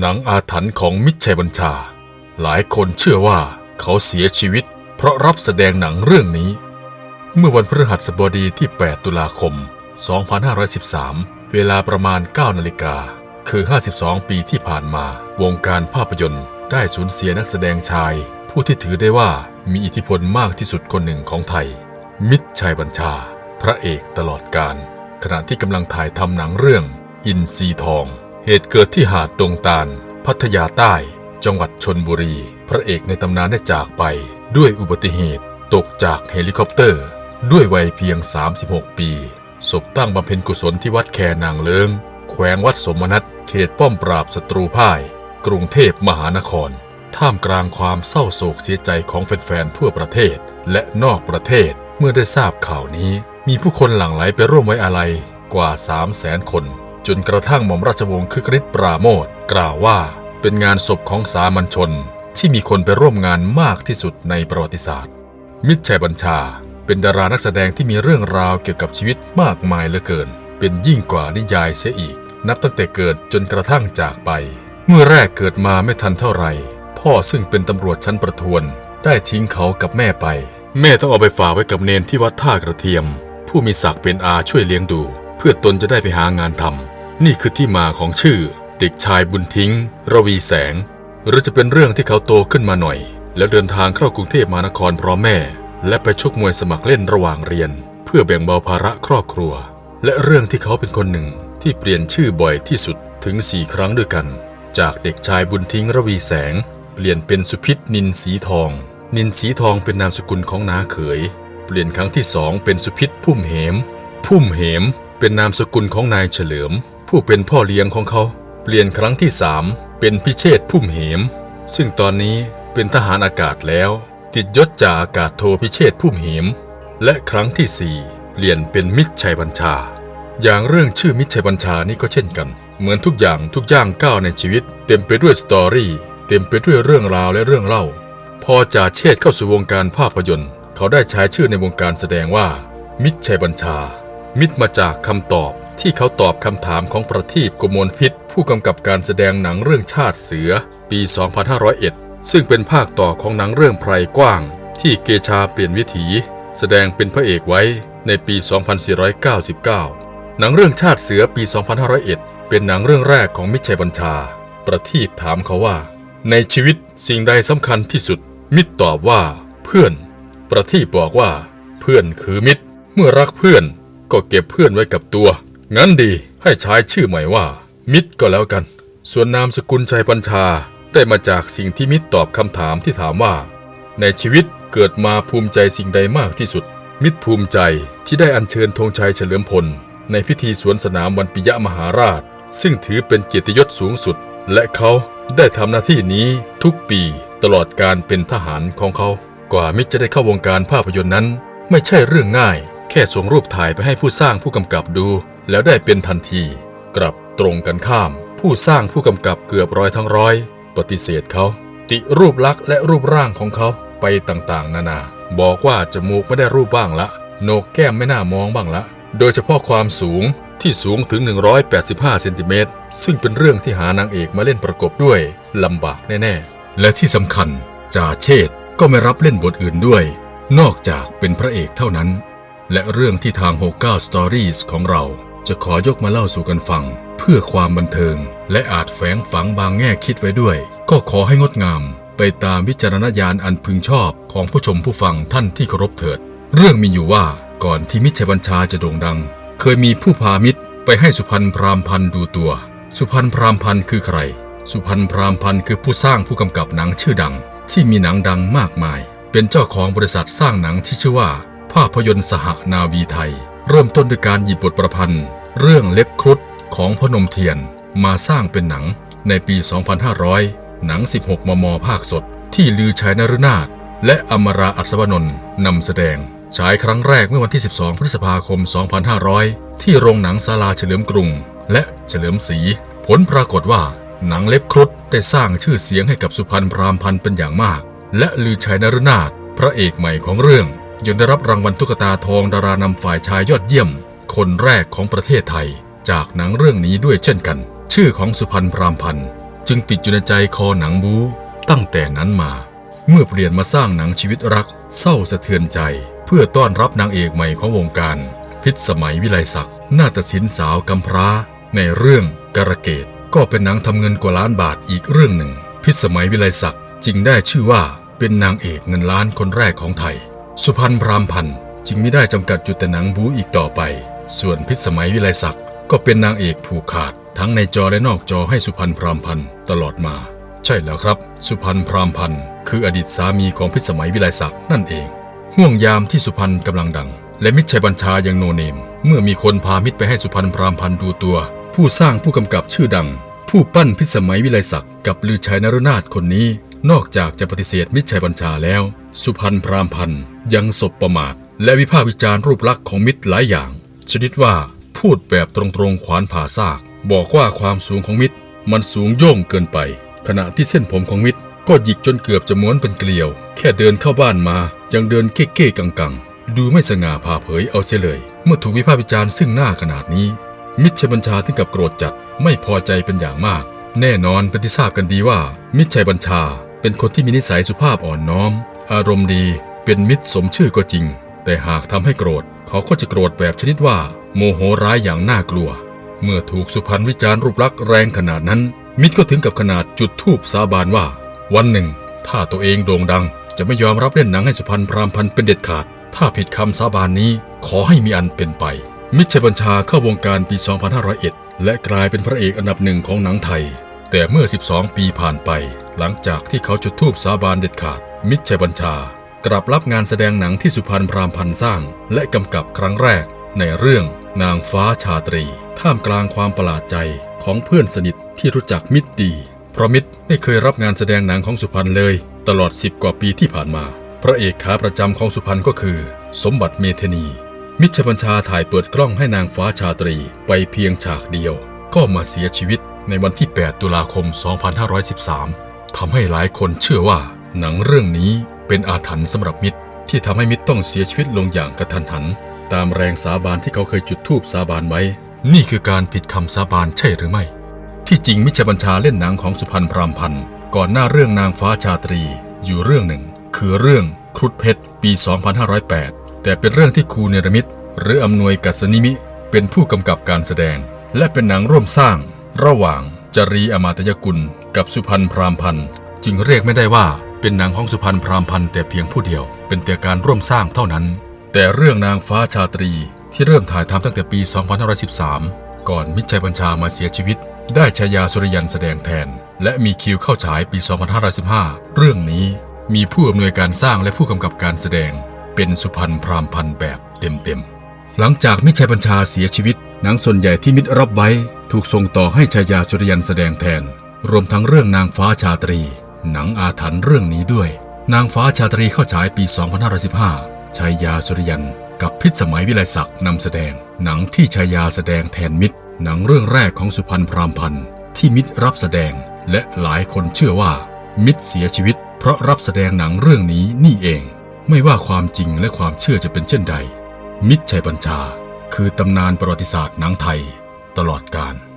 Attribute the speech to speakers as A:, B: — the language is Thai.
A: หนังอาถรรพ์ของมิตรชัยบัญชา หลายคนเชื่อว่าเขาเสียชีวิต เพราะรับแสดงหนังเรื่องนี้ เมื่อวันพฤหัสบดีที่ 8 ตุลาคม 2513 เวลาประมาณ 9 นาฬิกา คือ 52 ปีที่ผ่านมา วงการภาพยนตร์ได้สูญเสียนักแสดงชาย ผู้ที่ถือได้ว่ามีอิทธิพลมากที่สุดคนหนึ่งของไทย มิตรชัยบัญชา พระเอกตลอดการ ขณะที่กำลังถ่ายทำหนังเรื่อง อินซีทอง เหตุเกิดที่หาดดงตาล พัทยาใต้ จังหวัดชนบุรี พระเอกในตำนานได้จากไป ด้วยอุบัติเหตุตกจากเฮลิคอปเตอร์ ด้วยวัยเพียง 36 ปี ศพตั้งบำเพ็ญกุศลที่วัดแคนางเลิงแขวงวัดสมนัตเขตป้อมปราบศัตรูพ่าย กรุงเทพมหานคร ท่ามกลางความเศร้าโศกเสียใจของแฟนๆทั่วประเทศ และนอกประเทศเมื่อได้ทราบข่าวนี้ มีผู้คนหลั่งไหลไปร่วมไว้อาลัยกว่า 3 0 0แสนคน จนกระทั่งหม่อมราชวงศ์คึกฤทธิ์ปราโมทกล่าวว่า เป็นงานศพของสามัญชนที่มีคนไปร่วมงานมากที่สุดในประวัติศาสตร์ มิตรชัยบัญชา เป็นดารานักแสดงที่มีเรื่องราวเกี่ยวกับชีวิตมากมายเหลือเกิน เป็นยิ่งกว่านิยายเสียอีก นับตั้งแต่เกิดจนกระทั่งจากไป เมื่อแรกเกิดมาไม่ทันเท่าไหร่ พ่อซึ่งเป็นตำรวจชั้นประทวน ได้ทิ้งเขากับแม่ไป แม่ต้องเอาไปฝากไว้กับเนนที่วัดท่ากระเทียม ผู้มีศักดิ์เป็นอาช่วยเลี้ยงดู เพื่อตนจะได้ไปหางานทำ นี่คือที่มาของชื่อ เด็กชายบุญทิ้ง ระวีแสง หรือจะเป็นเรื่องที่เขาโตขึ้นมาหน่อย แล้วเดินทางเข้ากรุงเทพมหานครพร้อมแม่ และไปชกมวยสมัครเล่นระหว่างเรียน เพื่อแบ่งเบาภาระครอบครัว และเรื่องที่เขาเป็นคนหนึ่งที่เปลี่ยนชื่อบ่อยที่สุดถึง4ครั้งด้วยกัน จากเด็กชายบุญทิ้งระวีแสง เปลี่ยนเป็นสุพิษนินสีทอง นินสีทองเป็นนามสกุลของนาเขย เปลี่ยนครั้งที่สองเป็นสุพิษพุ่มเหม พุ่มเหม เป็นนามสกุลของนายเฉลิม ผู้เป็นพ่อเลี้ยงของเขา เปลี่ยนครั้งที่สามเป็นพิเชษพุ่มเหม ซึ่งตอนนี้เป็นทหารอากาศแล้ว ติดยศจ่าอากาศโทพิเชษพุ่มเหม และครั้งที่สี่เปลี่ยนเป็นมิตรชัยบัญชา อย่างเรื่องชื่อมิตรชัยบัญชานี่ก็เช่นกัน เหมือนทุกอย่างทุกย่างก้าวในชีวิต เต็มไปด้วยสตอรี่เต็มไปด้วยเรื่องราวและเรื่องเล่า พอจ่าเชษเข้าสู่วงการภาพยนตร์ เขาได้ใช้ชื่อในวงการแสดงว่า มิตรชัยบัญชา มิตรมาจากคำตอบ ที่เขาตอบคำถามของประทีปกมลพิษ ผู้กำกับการแสดงหนังเรื่องชาติเสือ ปี 2501 ซึ่งเป็นภาคต่อของหนังเรื่องไพรกว้าง ที่เกชาเปลี่ยนวิถี แสดงเป็นพระเอกไว้ในปี 2499 หนังเรื่องชาติเสือปี 2501 เป็นหนังเรื่องแรกของมิชัยบัญชา ประทีปถามเขาว่า ในชีวิตสิ่งใดสำคัญที่สุด มิตรตอบว่า เพื่อน ประทีปบอกว่า เพื่อนคือมิตร เมื่อรักเพื่อนก็เก็บเพื่อนไว้กับตัว งั้นดีให้ใช้ชื่อใหม่ว่า มิตรก็แล้วกัน ส่วนนามสกุลชัยบัญชาได้มาจากสิ่งที่มิตรตอบคำถามที่ถามว่า ในชีวิตเกิดมาภูมิใจสิ่งใดมากที่สุด มิตรภูมิใจที่ได้อัญเชิญธงชัยเฉลิมพล ในพิธีสวนสนามวันปิยมหาราช ซึ่งถือเป็นเกียรติยศสูงสุด และเขาได้ทำหน้าที่นี้ทุกปีตลอดการเป็นทหารของเขา กว่ามิตรจะได้เข้าวงการภาพยนตร์นั้น ไม่ใช่เรื่องง่าย แค่ส่งรูปถ่ายไปให้ผู้สร้างผู้กำกับดู แล้วได้เป็นทันที กลับตรงกันข้าม ผู้สร้างผู้กำกับเกือบร้อยทั้งร้อย ปฏิเสธเขา ติรูปลักษณ์และรูปร่างของเขาไปต่างๆ นานา บอกว่าจมูกไม่ได้รูปบ้างละโหนกแก้มไม่น่ามองบ้างละ โดยเฉพาะความสูงที่สูงถึง 185 เซนติเมตร ซึ่งเป็นเรื่องที่หานางเอกมาเล่นประกบด้วยลำบากแน่ๆ และที่สำคัญจ่าเชษก็ไม่รับเล่นบทอื่นด้วย นอกจากเป็นพระเอกเท่านั้น และเรื่องที่ทาง 69 Stories ของเรา จะขอยกมาเล่าสู่กันฟัง เพื่อความบันเทิง และอาจแฝงฝังบางแง่คิดไว้ด้วย ก็ขอให้งดงาม ไปตามวิจารณญาณอันพึงชอบของผู้ชมผู้ฟังท่านที่เคารพเถิด เรื่องมีอยู่ว่าก่อนที่มิตรชัยบัญชาจะโด่งดัง เคยมีผู้พามิตรไปให้สุพรรณพรามพันธ์ดูตัว สุพรรณพรามพันธ์คือใคร สุพรรณพรามพันธ์คือผู้สร้างผู้กำกับหนังชื่อดัง ที่มีหนังดังมากมาย เป็นเจ้าของบริษัทสร้างหนังที่ชื่อว่า ภาพยนตร์สหนาวีไทย เริ่มต้นด้วยการหยิบบทประพันธ์ เรื่องเล็บครุฑของพนมเทียนมาสร้างเป็นหนังในปี 2500 หนัง 16 มม ภาคสด ที่ลือชัยนฤนาถและอมราอัศวนนท์นำแสดง ฉายครั้งแรกเมื่อวันที่ 12 พฤษภาคม 2500 ที่โรงหนังศาลาเฉลิมกรุง และเฉลิมศรีผลปรากฏว่าหนังเล็บครุฑได้สร้างชื่อเสียงให้กับสุพรรณพรามพันธ์เป็นอย่างมาก และลือชัยนฤนาถพระเอกใหม่ของเรื่องยังได้รับรางวัลตุ๊กตาทองดารานำฝ่ายชายยอดเยี่ยม คนแรกของประเทศไทย จากหนังเรื่องนี้ด้วยเช่นกัน ชื่อของสุพรรณพรามพันธ์จึงติดอยู่ในใจคอหนังบูตั้งแต่นั้นมา เมื่อเปลี่ยนมาสร้างหนังชีวิตรัก เศร้าสะเทือนใจ เพื่อต้อนรับนางเอกใหม่ของวงการ พิษสมัยวิไลศักดิ์นาฏศิลป์สาวกำพร้า ในเรื่องกระเกตก็เป็นหนังทำเงินกว่าล้านบาทอีกเรื่องหนึ่ง พิษสมัยวิไลศักดิ์จึงได้ชื่อว่าเป็นนางเอกเงินล้านคนแรกของไทย สุพรรณพรามพันธ์จึงไม่ได้จำกัดอยู่แต่หนังบูอีกต่อไป ส่วนพิษสมัยวิไลศักดิ์ก็เป็นนางเอกผูกขาด ทั้งในจอและนอกจอให้สุพรรณพรามพันธ์ตลอดมา ใช่แล้วครับ สุพรรณพรามพันธ์คืออดีตสามีของพิษสมัยวิไลศักดิ์นั่นเองห่วงยามที่สุพรรณกำลังดัง และมิตรชัยบัญชายังโนเนม เมื่อมีคนพามิตรไปให้สุพรรณพรามพันธ์ดูตัว ผู้สร้างผู้กำกับชื่อดัง ผู้ปั้นพิษสมัยวิไลศักดิ์กับลือชัยนรนาถคนนี้ นอกจากจะปฏิเสธมิตรชัยบัญชาแล้ว สุพรรณพรามพันธ์ยังสบประมาทและวิพากษ์วิจารณ์รูปลักษณ์ของมิตรหลายอย่าง ชนิดว่าพูดแบบตรงๆขวานผ่าซาก บอกว่าความสูงของมิตร มันสูงโย่งเกินไป ขณะที่เส้นผมของมิตร ก็หยิกจนเกือบจะม้วนเป็นเกลียว แค่เดินเข้าบ้านมายังเดินเก้ๆกังๆ ดูไม่สง่าผ่าเผยเอาเสียเลย เมื่อถูกวิพากษ์วิจารณ์ซึ่งหน้าขนาดนี้ มิตรชัยบัญชาถึงกับโกรธจัดไม่พอใจเป็นอย่างมาก แน่นอนเป็นที่ทราบกันดีว่า มิตรชัยบัญชา เป็นคนที่มีนิสัยสุภาพอ่อนน้อม อารมณ์ดีเป็นมิตรสมชื่อก็จริง แต่หากทำให้โกรธเขาก็จะโกรธแบบชนิดว่า โมโหร้ายอย่างน่ากลัว เมื่อถูกสุพรรณวิจารณ์รูปลักษณ์แรงขนาดนั้น มิตรก็ถึงกับขนาดจุดธูปสาบานว่า วันหนึ่ง ถ้าตัวเองโด่งดัง จะไม่ยอมรับเล่นหนังให้สุพรรณพรามพันเป็นเด็ดขาด ถ้าผิดคำสาบานนี้ขอให้มีอันเป็นไป มิตรชัยบัญชาเข้าวงการปี 2501 และกลายเป็นพระเอกอันดับหนึ่งของหนังไทย แต่เมื่อ 12 ปีผ่านไป หลังจากที่เขาจุดธูปสาบานเด็ดขาด มิตรชัยบัญชา กลับรับงานแสดงหนังที่สุพรรณพรามพันธ์สร้าง และกำกับครั้งแรกในเรื่องนางฟ้าชาตรี ท่ามกลางความประหลาดใจของเพื่อนสนิทที่รู้จักมิตรดี เพราะมิตรไม่เคยรับงานแสดงหนังของสุพรรณเลย ตลอด 10 กว่าปีที่ผ่านมา พระเอกขาประจำของสุพรรณก็คือ สมบัติเมธนี มิตรบัญชาถ่ายเปิดกล้องให้นางฟ้าชาตรีไปเพียงฉากเดียว ก็มาเสียชีวิตในวันที่ 8 ตุลาคม 2513 ทำให้หลายคนเชื่อว่าหนังเรื่องนี้ เป็นอาถรรพ์สำหรับมิตรที่ทำให้มิตรต้องเสียชีวิตลงอย่างกระทันหัน ตามแรงสาบานที่เขาเคยจุดธูปสาบานไว้ นี่คือการผิดคำสาบานใช่หรือไม่ ที่จริงมิตรบัญชาเล่นหนังของสุพรรณพรามพันธ์ก่อนหน้าเรื่องนางฟ้าชาตรี อยู่เรื่องหนึ่ง คือเรื่องครุฑเพชรปี 2508 แต่เป็นเรื่องที่ครูเนรมิตหรืออำนวยกัสนิมิ เป็นผู้กำกับการแสดง และเป็นหนังร่วมสร้าง ระหว่างจรีอมาตยกุล กับสุพรรณพรามพันธ์จึงเรียกไม่ได้ว่า เป็นนังของสุพรรณพรามพันธ์แต่เพียงผู้เดียว เป็นแต่การร่วมสร้างเท่านั้น แต่เรื่องนางฟ้าชาตรีที่เริ่มถ่ายทำตั้งแต่ปี 2513 ก่อนมิตรชัยบัญชามาเสียชีวิต ได้ชายาสุริยันแสดงแทน และมีคิวเข้าฉายปี 2515 เรื่องนี้มีผู้อำนวยการสร้างและผู้กำกับการแสดง เป็นสุพรรณพรามพันธ์แบบเต็มๆ หลังจากมิตรชัยบัญชาเสียชีวิตหนังส่วนใหญ่ที่มิตรรับไว้ ถูกส่งต่อให้ชายาสุริยันแสดงแทน รวมทั้งเรื่องนางฟ้าชาตรี หนังอาถรรพ์เรื่องนี้ด้วย นางฟ้าชาตรีเข้าฉายปี 2515ชายาสุริยัน กับพิษสมัยวิไลศักดิ์นำแสดง หนังที่ชายาแสดงแทนมิตร หนังเรื่องแรกของสุพรรณพรามพันธ์ที่มิตรรับแสดง และหลายคนเชื่อว่า มิตรเสียชีวิต เพราะรับแสดงหนังเรื่องนี้นี่เอง ไม่ว่าความจริงและความเชื่อจะเป็นเช่นใด มิตรชัยบัญชา คือตำนานประวัติศาสตร์หนังไทย ตลอดกาล